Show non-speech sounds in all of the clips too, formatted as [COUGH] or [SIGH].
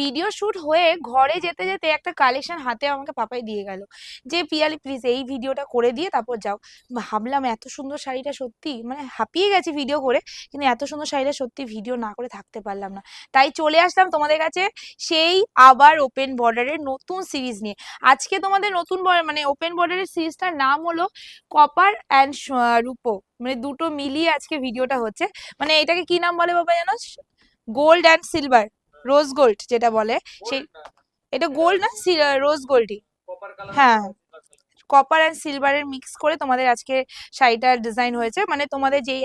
Video shoot হয়ে ঘরে যেতে যেতে একটা কালেকশন হাতে আমাকে পাপাই দিয়ে গেল। যে, পিয়ালি প্লিজ এই ভিডিওটা করে দিয়ে তারপর যাও। ভাবলাম এত সুন্দর শাড়িটা সত্যি মানে হাঁপিয়ে গেছি ভিডিও করে, কিন্তু এত সুন্দর শাড়িটা সত্যি ভিডিও না করে থাকতে পারলাম না। তাই চলে আসলাম তোমাদের কাছে সেই আবার ওপেন বর্ডারের নতুন সিরিজ নিয়ে। আজকে তোমাদের নতুন মানে ওপেন বর্ডারের সিরিজটার নাম হলো কপার অ্যান্ড রূপো। মানে দুটো মিলিয়ে আজকে ভিডিওটা হচ্ছে। মানে এটাকে কি নাম বলে বাবা জানো? Gold and silver rose gold যেটা বলে সেই এটা গোল্ড না রোজ গোল্ডই হ্যাঁ। কপার অ্যান্ড সিলভারের মিক্স করে তোমাদের আজকে শাড়িটার ডিজাইন হয়েছে। মানে তোমাদের যেই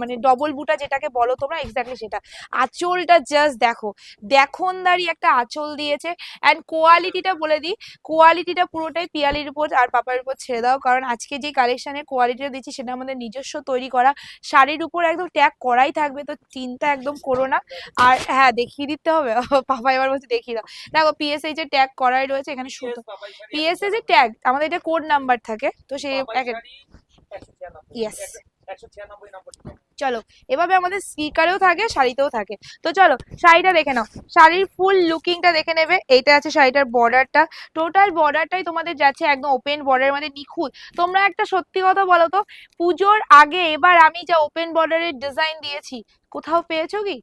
মানে ডবল বুটা যেটাকে বলো তোমরা এক্স্যাক্টলি সেটা। আঁচলটা জাস্ট দেখো। দেখনদারি একটা আঁচল দিয়েছে। অ্যান্ড কোয়ালিটিটা বলে দিই কোয়ালিটিটা পুরোটাই পিয়ালির উপর আর পাপার উপর ছেড়ে দাও। কারণ আজকে যে কালেকশনের কোয়ালিটিটা দিচ্ছি সেটা আমাদের নিজস্ব তৈরি করা। শাড়ির উপর একদম ট্যাগ করাই থাকবে তো চিন্তা একদম করো না। আর হ্যাঁ দেখিয়ে দিতে হবে। [LAUGHS] পাপা এবার বলছে দেখিয়ে দাও। দেখো পিএসএইচ এর ট্যাগ করাই রয়েছে এখানে সুতো। পিএসএইচ এর ট্যাগ আমাদের এটা কোড নাম্বার থাকে তো সেই ইয়েস চলো এভাবে আমাদের স্পিকারেও থাকে শাড়িতেও থাকে। তো চলো শাড়িটা দেখে নাও। শাড়ির ফুল লুকিংটা দেখে নেবে। এইটা আছে শাড়িটার বর্ডারটা টোটাল বর্ডারটাই তোমাদের যাচ্ছে একদম ওপেন বর্ডারের মধ্যে নিখুঁত। তোমরা একটা সত্যি কথা বলো তো পুজোর আগে এবার আমি যা ওপেন বর্ডারের ডিজাইন দিয়েছি কোথাও পেয়েছ কি?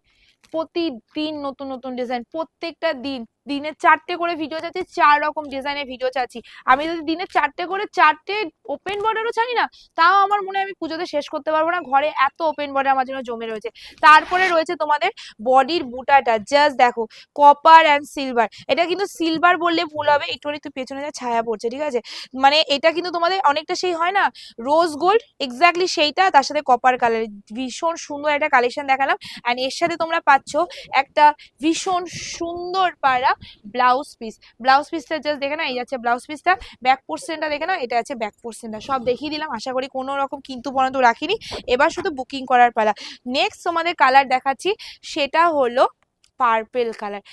প্রতিদিন নতুন নতুন ডিজাইন প্রত্যেকটা দিন। দিনে চারটে করে ভিডিও চাচ্ছি, চার রকম ডিজাইনের ভিডিও চাচ্ছি। আমি যদি দিনে চারটে করে চারটে ওপেন বর্ডারও ছাড়ি না, তাও আমার মনে হয় আমি পুজোতে শেষ করতে পারব না। ঘরে এত ওপেন বর্ডার আমার জন্য জমে রয়েছে। তারপরে রয়েছে তোমাদের বডির বুটাটা। জাস্ট দেখো কপার অ্যান্ড সিলভার এটা কিন্তু সিলভার বললে ভুল হবে একটুখানি একটু পেছনে যা ছায়া পড়ছে, ঠিক আছে? মানে এটা কিন্তু তোমাদের অনেকটা সেই হয় না? রোজ গোল্ড এক্স্যাক্টলি সেইটা, তার সাথে কপার কালার ভীষণ সুন্দর একটা কালেকশন দেখালাম। অ্যান্ড এর সাথে তোমরা পাচ্ছ একটা ভীষণ সুন্দর পাড়া ব্লাউজ পিস ব্লাউজ পিসটা জাস্ট দেখে না এই যাচ্ছে ব্লাউজ পিসটা ব্যাক পোর্শনটা দেখে না এটা আছে ব্যাক পোর্শনটা সব দেখিয়ে দিলাম, আশা করি কোনো রকম কিন্তু পর্যন্ত রাখিনি। এবার শুধু বুকিং করার পালা। নেক্সট তোমাদের কালার দেখাচ্ছি, সেটা হলো পার্পেল কালার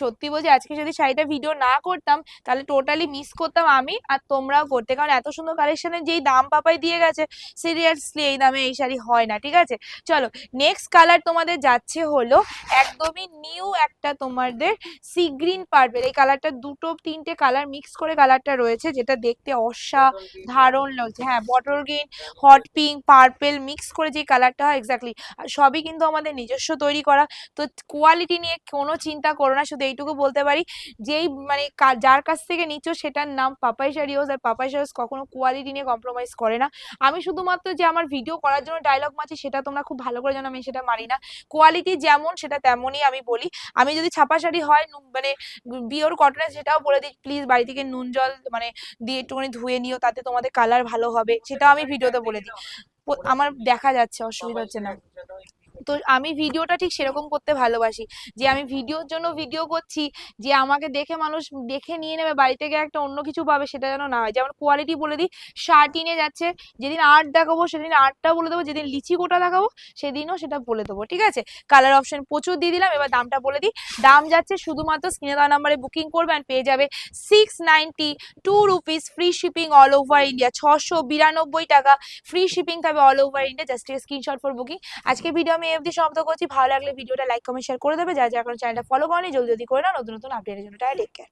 সত্যি বলছি, আজকে যদি শাড়িটা ভিডিও না করতাম, তাহলে টোটালি মিস করতাম আমি আর তোমরাও করতে। কারণ এত সুন্দর কালেকশনের যেই দাম পাপাই দিয়ে গেছে সিরিয়াসলি এই দামে এই শাড়ি হয় না, ঠিক আছে? চলো নেক্সট কালার তোমাদের যাচ্ছে হলো একদমই নিউ একটা তোমাদের সি গ্রিন পার্পেল এই কালারটা দুটো তিনটে কালার মিক্স করে কালারটা রয়েছে, যেটা দেখতে অসাধারণ লাগছে। হ্যাঁ bottle green hot pink purple mix করে যে কালারটা হয় এক্স্যাক্টলি সবই কিন্তু আমাদের নিজস্ব তৈরি করা। তো কোয়ালিটি নিয়ে কোনো চিন্তা করো না, শুধু এইটুকু বলতে পারি যেই মানে যার কাছ থেকে নিচ্ছ সেটার নাম পাপাই শাড়ি হাউস আর পাপাই শাড়ি হাউস কখনো কোয়ালিটি নিয়ে কম্প্রোমাইজ করে না। আমি শুধুমাত্র যে আমার ভিডিও করার জন্য ডায়লগ মারছি সেটা তোমরা খুব ভালো করে জানো আমি সেটা মারি না। কোয়ালিটি যেমন সেটা তেমনই আমি বলি। আমি যদি ছাপা শাড়ি হয় মানে বিওর কটনের সেটাও বলে দিই প্লিজ বাড়ি থেকে নুন জল মানে দিয়ে একটুখানি ধুয়ে নিও তাতে তোমাদের কালার ভালো হবে সেটাও আমি ভিডিওতে বলে দিই। আমার দেখা যাচ্ছে অসুবিধা হচ্ছে না। তো আমি ভিডিওটা ঠিক সেরকম করতে ভালোবাসি। যে আমি ভিডিওর জন্য ভিডিও করছি, যে আমাকে দেখে মানুষ দেখে নিয়ে নেবে, বাড়ি থেকে একটা অন্য কিছু পাবে, সেটা যেন না হয়। যেমন কোয়ালিটি বলে দিই শার্ট ইনে যাচ্ছে, যেদিন আর্ট দেখাবো, সেদিন আর্টটা বলে দেবো, যেদিন লিচি গোটা দেখাবো, সেদিনও সেটা বলে দেবো, ঠিক আছে? কালার অপশন প্রচুর দিয়ে দিলাম, এবার দামটা বলে দিই। দাম যাচ্ছে শুধুমাত্র স্ক্রিনে দেওয়া নাম্বারে বুকিং করবেন পেয়ে যাবে six ninety two rupees free shipping all over India ছশো বিরানব্বই টাকা ফ্রি শিপিং থাকবে all over India just screenshot for booking আজকে ভিডিও আমি এফডি সমাপ্ত করছি। ভালো লাগলে ভিডিওটা লাইক কমেন্ট শেয়ার করে দেবে। যা যা এখন চ্যানেলটা ফলো করেনি, জলদি জলদি করে নাও। নতুন নতুন আপডেটের জন্য টেক কেয়ার